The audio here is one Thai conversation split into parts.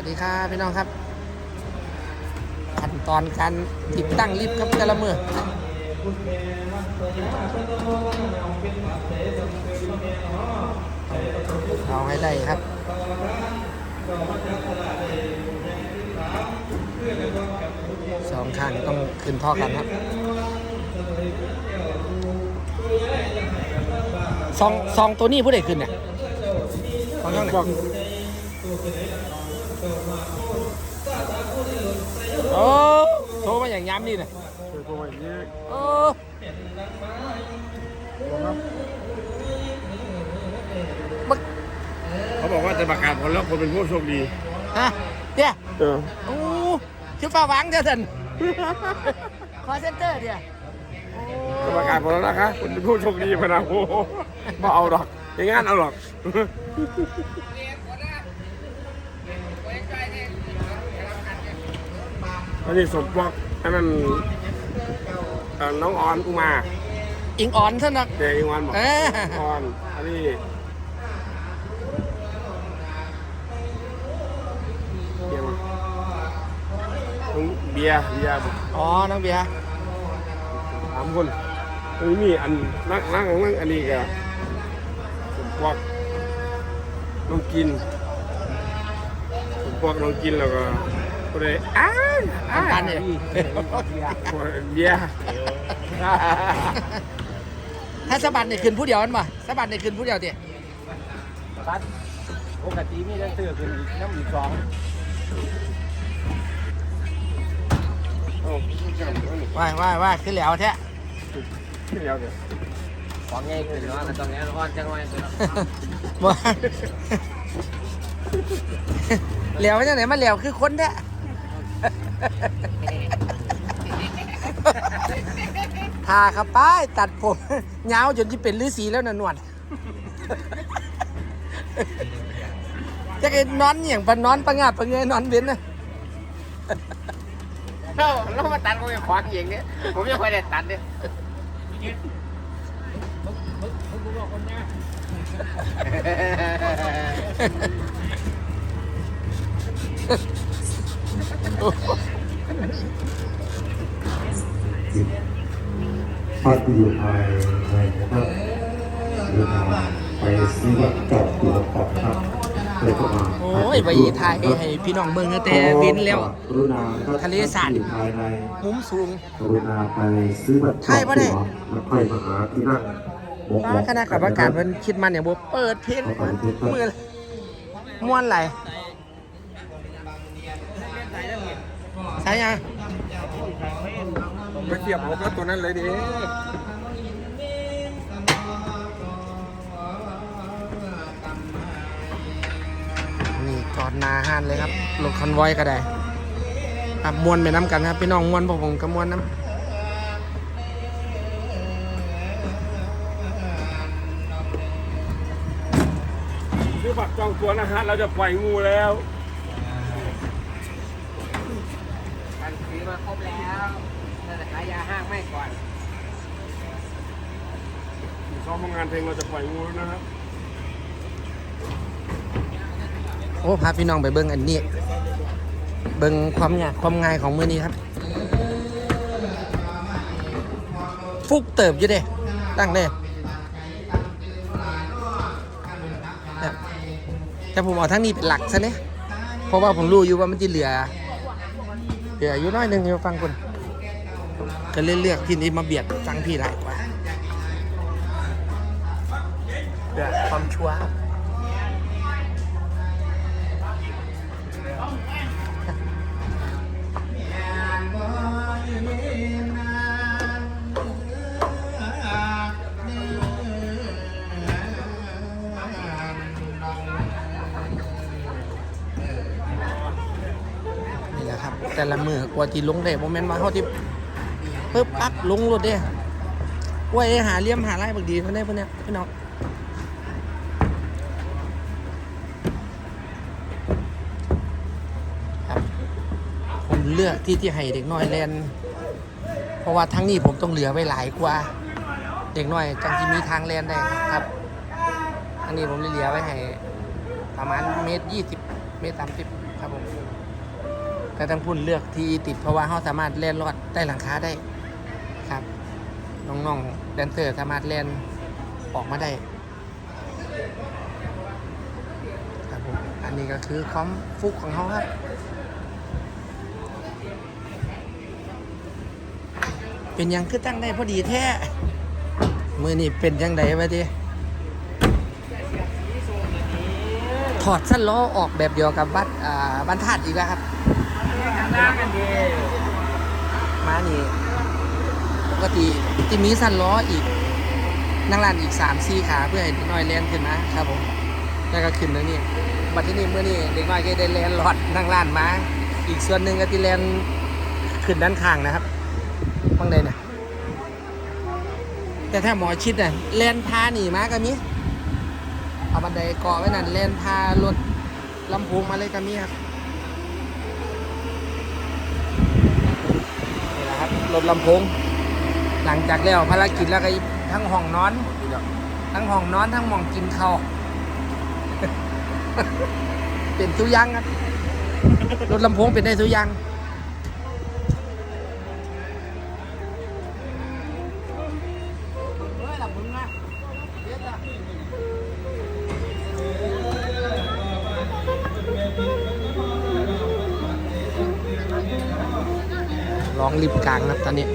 วัสดีครับพี่น้องครับขั้นตอนการติดตั้งลิฟต์ครับแต่ละมือเอาให้ได้ครับสองข้างต้องขึ้นท่อกันครับซองซองตัวนี้ผู้ใดขึ้นเนี่ยซองช่องไหน โอ้โทรมาอย่างย้ำนี่นะคือตัวอย่างนี้โอ้เขาบอกว่าจะประกาศผลแล้วคนเป็นผู้โชคดีฮะเดี๋ยวเออโอ้ชื่อฟ้าหวังเดี๋ยวท่านคอเซ็นเตอร์เดี๋ยวโอ้จะประกาศผลแล้วนะคะคนเป็นผู้โชคดีพะนะโอ้โหมาเอาหรอกอย่างงั้นเอาหรอก อันนี้สมปอกอันนั้นเอ่อน้องออนอุมาอิงอ่อนท่านนักเด็กอิงออนบอกเอ้ยออนอันนี้เบียร์มาน้องเบียร์เบียร์อ๋อ น้องเบียร์สามคนอันนี้มีอันนั่งนั่งนั่งอันนี้ก็สมปอกน้องกินสมปอกน้องกินแล้วก็ก็ เลยอ้าวอ้าทำการเนี่ยเบียร์ถ้าสะบัดเนี่ยขึ้นผู้เดียวนั่นป่ะสะบัดเนี่ยขึ้นผู้เดียวเดี๋ยวบัดปกติมีได้ซื้อคือน้ำอีกสองโอ้ว่ายว่ายว่ายขึ้นแล้วแท้เดียวเดี๋ยวของไงคือว่าตอนนี้ร้อนจังเลยคือบ่เหลวจังไหนมันเหลวคือคนแท้ ทาครับป้ายตัดผมยาวจนที่เป็นฤาษีแล้วนะหนวดจะไอ้นอนอย่างปะนอนปะงาบปะเงยนอนเว้นนะเราเรามาตัดผมยังขวางเองเนี่ยผมยังไม่ได้ตัดเนี่ย พักอยู่ภายในนะครับเดินทางไปซื้อบัตรจอดตัวก่อนครับแล้วก็มาโอ้ยไปถ่ายให้พี่น้องเบิ่งตั้งแต่เว้นแล้วทะเลสาบอยู่ภายในมุมสูงกรุณาไปซื้อบัตรถ่ายบ่ได้ตัวแล้วค่อยมาหาที่นั่งบอกว่าคณะกรรมการมันคิดมันเนี่ยบ่เปิดเพลงมือม่วนไหลายใช่ยังไปเทียบผมกับตัวนั้นเลยดินี่จอดหนาห้านเลยครับรถคอนไวอยก็ได้ครับมวนไปน้ำกันครับพี่น้องมวนพวกผมก็มวนน้ซื้อบัตรจองตัวนะฮะเราจะปล่อยงูแล้ว มันซื้อมาครบแล้วแต่ขายยาห้าง ไม่ก่อนซ้อมงานเพลงเราจะปล่อยงูแล้วนะครับำโอ้พาพี่น้องไปเบิ่งอันนี้ เบิ่งความยากความง่ายของมือนี้ครับ ฟุกเติบอยู่เด้ตั้งเด้แบบแต่ผมเอาทั้งนี้เป็นหลักซะเนี่ยเพราะว่าผมรู้อยู่ว่ามันจะเหลือ เหลืออยู่น้อยหนึ่งอยู่ฟังคุณ ก็เลยเลือกที่นี้มาเบียดฟังพี่หลายกว่าเพื่อความชัวร์ครับนี่แหละครับแต่ละมือกว่าที่ลงได้โมเมนต์มาเขาที่ ปึ๊บปั๊บลงรถเด้ว่าไอ้หาเลี่ยมหาไล่บางดีเขาได้พวกเนี้ยพี่น้องครับผมเลือกที่ที่ให้เด็กน้อยเล่นเพราะว่าทั้งนี้ผมต้องเหลือไว้หลายกว่า เด็กน้อยจังที่มีทางเล่นได้ครับอันนี้ผมเลยเหลือไว้ให้ประมาณเมตรยี่สิบเมตรสามสิบครับผมแต่ทั้งพุ่นเลือกที่ติดเพราะว่าเขาสามารถเล่นรอดใต้หลังคาได้ น้องๆแดนเซอร์สามารถเล่นออกมาได้ครับผมอันนี้ก็คือความฟุกของเขาครับเป็นยังคือตั้งได้พอดีแท้มือนี่เป็นยังไงวะทีถอดสั้นล้อออกแบบเดียวกับบัตอ่าบันทัดอีกแล้วครับหน้าดีมานี่ กติจะมีสั้นล้ออีกนั่งลานอีกสามสี่ขาเพื่อให้เด็กน้อยเล่นขึ้นนะครับผมแล้วก็ขึ้นแล้วนี่บัดที่นี่เมื่อนี่เด็กน้อยก็ได้เล่นหลอดนั่งลานมาอีกส่วนหนึ่งก็ที่เล่นขึ้นด้านข้างนะครับบ้างใดนะแต่ถ้าหมอชิดน่ะเล่นพาหนีมาก็มีเอาบันไดเกาะไว้นั่นเล่นพารถลำโพงมาเลยก็มีครับนี่แหละครับรถลำโพง หลังจากแล้วภารกิจแล้วก็ทั้งห้องนอนทั้งห้องนอนทั้งหมองกินข้าวเป็นทุย่างครับรถลำโพงเป็นได้ทุยยังร้องริบกลางครับตอนนี้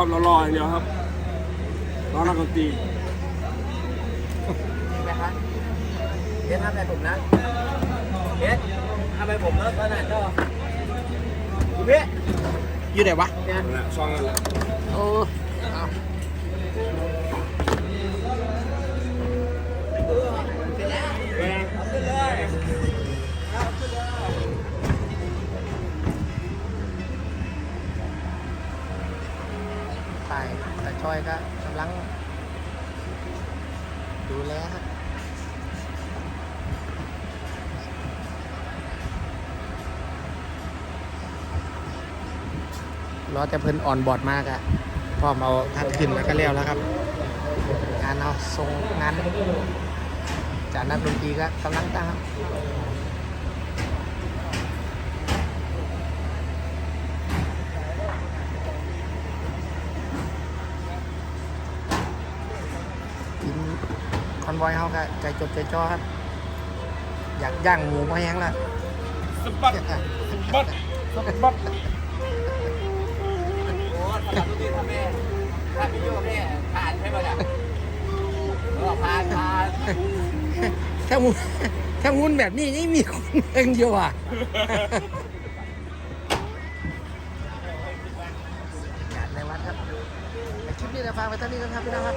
ครับเรารออย่างเดียวครับรอนักดนตรีเห็นไหมครับเดี๋ยวทำอะไรผมนะเดี๋ยวทำอะไรผมแล้วตอนนั้นก็คุณพี่อยู่ไหนวะเนี่ยนั่นแหละซองนั่นแหละ โอ้ ดูแลครับรอแต่เพิ่นอ่อนบอดมากอะพร้อมเอาทัดขึ้นแล้วก็เลี้ยวแล้วครับ งานเอาทรงงานจากนักดนตรีก็กำลังตั้งครับกิน คอนวอยเขาก็ใจจดใจจ่อครับ อยากย่างหมูมาแห้งแล้วสะบัดสะบัดสะบัดโอ้ทำดีทำแม่ทำพี่โยแม่ผ่านใช่ไหมเนี่ยเออผ่านผ่านถ้ามุนถ้ามุนแบบนี้นี่มีคนเองอยู่อะงานในวัดครับแต่คลิปนี้เราฟังไปเท่านี้นะครับพี่น้องครับ